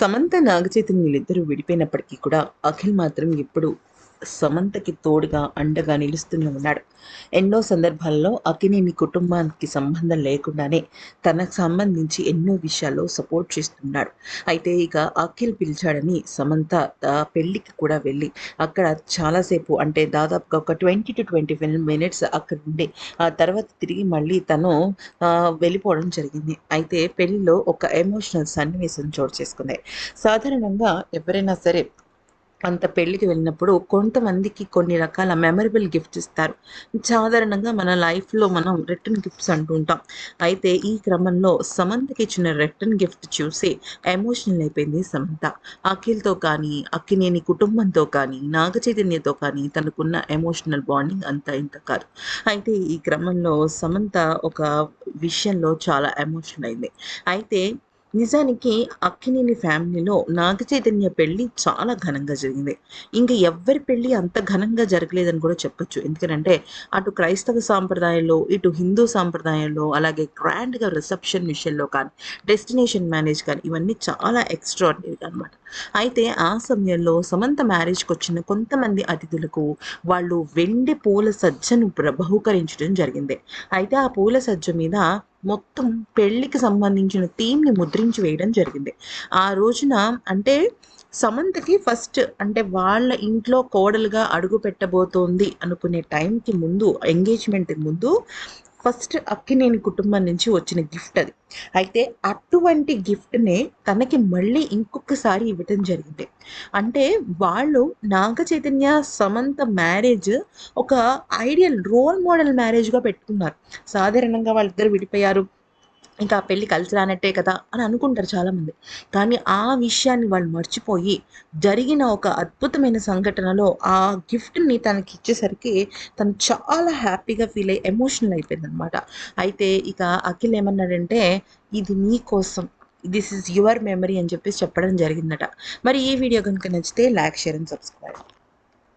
సమంత నాగచైతన్యులిద్దరూ విడిపోయినప్పటికీ కూడా అఖిల్ మాత్రం ఎప్పుడు సమంతకి తోడుగా అండగా నిలుస్తూనే ఉన్నాడు. ఎన్నో సందర్భాల్లో అకినేని కుటుంబానికి సంబంధం లేకుండానే తనకు సంబంధించి ఎన్నో విషయాల్లో సపోర్ట్ చేస్తున్నాడు. అయితే ఇక అఖిల్ పిలిచాడని సమంత పెళ్ళికి పెళ్ళికి కూడా వెళ్ళి అక్కడ చాలాసేపు అంటే దాదాపుగా ఒక twenty to twenty five minutes అక్కడ ఉండి ఆ తర్వాత తిరిగి మళ్ళీ తను వెళ్ళిపోవడం జరిగింది. అయితే పెళ్ళిలో ఒక ఎమోషనల్ సన్నివేశం చోటు చేసుకుంది. సాధారణంగా ఎవరైనా సరే అంత పెళ్ళికి వెళ్ళినప్పుడు కొంతమందికి కొన్ని రకాల మెమరబుల్ గిఫ్ట్స్ ఇస్తారు. సాధారణంగా మన లైఫ్లో మనం రిటర్న్ గిఫ్ట్స్ అంటుంటాం అయితే ఈ క్రమంలో సమంతకి ఇచ్చిన రిటర్న్ గిఫ్ట్ చూసి ఎమోషనల్ అయిపోయింది సమంత. అఖిల్తో కానీ అక్కినేని కుటుంబంతో కానీ నాగ చైతన్యతో కానీ తనకున్న ఎమోషనల్ బాండింగ్ అంత ఇంత కాదు. అయితే ఈ క్రమంలో సమంత ఒక విషయంలో చాలా ఎమోషనల్ అయింది. అయితే నిజానికి అక్కినేని ఫ్యామిలీలో నాగ చైతన్య చాలా ఘనంగా జరిగింది. ఇంకా ఎవ్వరి పెళ్ళి అంత ఘనంగా జరగలేదని కూడా చెప్పొచ్చు. ఎందుకంటే అటు క్రైస్తవ సాంప్రదాయంలో ఇటు హిందూ సాంప్రదాయంలో అలాగే గ్రాండ్గా రిసెప్షన్ విషయంలో కానీ డెస్టినేషన్ మేనేజ్ కానీ ఇవన్నీ చాలా ఎక్స్ట్రాడినరీగా అనమాట అయితే ఆ సమయంలో సమంత మ్యారేజ్కి వచ్చిన కొంతమంది అతిథులకు వాళ్ళు వెండి పూల సజ్జను బహుకరించడం జరిగింది. అయితే ఆ పూల సజ్జ మీద మొత్తం పెళ్ళికి సంబంధించిన థీమ్ని ముద్రించి వేయడం జరిగింది. ఆ రోజున అంటే సమంతకి ఫస్ట్ అంటే వాళ్ళ ఇంట్లో కోడలుగా అడుగు పెట్టబోతోంది అనుకునే టైంకి ముందు ఎంగేజ్మెంట్ ముందు ఫస్ట్ అక్కినేని కుటుంబం నుంచి వచ్చిన గిఫ్ట్ అది. అయితే అటువంటి గిఫ్ట్నే తనకి మళ్ళీ ఇంకొకసారి ఇవ్వటం జరిగింది. అంటే వాళ్ళు నాగ చైతన్య సమంత మ్యారేజ్ ఒక ఐడియల్ రోల్ మోడల్ మ్యారేజ్గా పెట్టుకున్నారు. సాధారణంగా వాళ్ళిద్దరు విడిపోయారు. ఇంకా ఆ పెళ్ళి కలిసి రానట్టే కదా అని అనుకుంటారు చాలామంది. కానీ ఆ విషయాన్ని వాళ్ళు మర్చిపోయి జరిగిన ఒక అద్భుతమైన సంఘటనలో ఆ గిఫ్ట్ని తనకి ఇచ్చేసరికి తను చాలా హ్యాపీగా ఫీల్ అయ్యి ఎమోషనల్ అయిపోయింది అనమాట అయితే ఇక అఖిల్ ఏమన్నాడంటే ఇది నీ కోసం. దిస్ ఈజ్ యువర్ మెమరీ అని చెప్పేసి చెప్పడం జరిగిందట. మరి ఈ వీడియో కనుక నచ్చితే లైక్ షేర్ అండ్ సబ్స్క్రైబ్.